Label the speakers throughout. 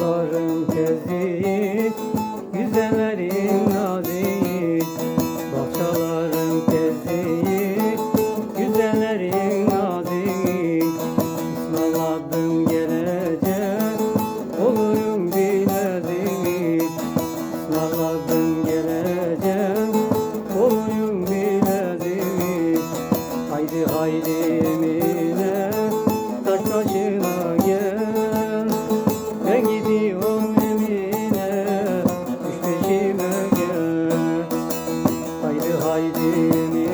Speaker 1: dağların gezdiği Haydi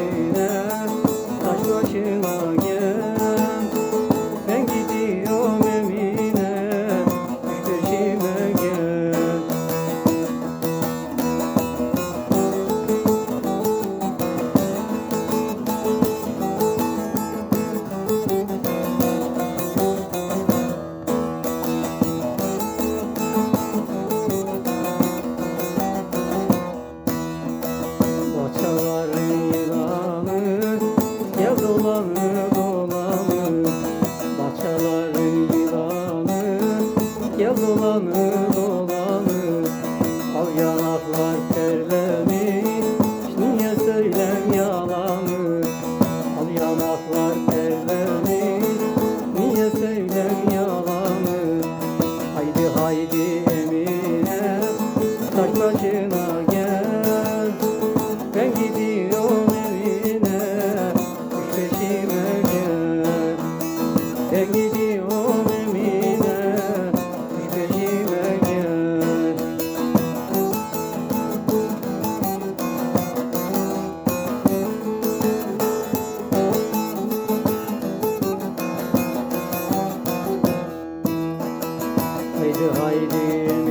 Speaker 1: Al yanaklar terlemiş Niye söylem yalanı? Al yanaklar terlemiş Niye söylem yalanı? Haydi haydi Emine Taş başına gel. Ben gidiyorum evine Düş peşime gel. Ben gidiyorum হয় রে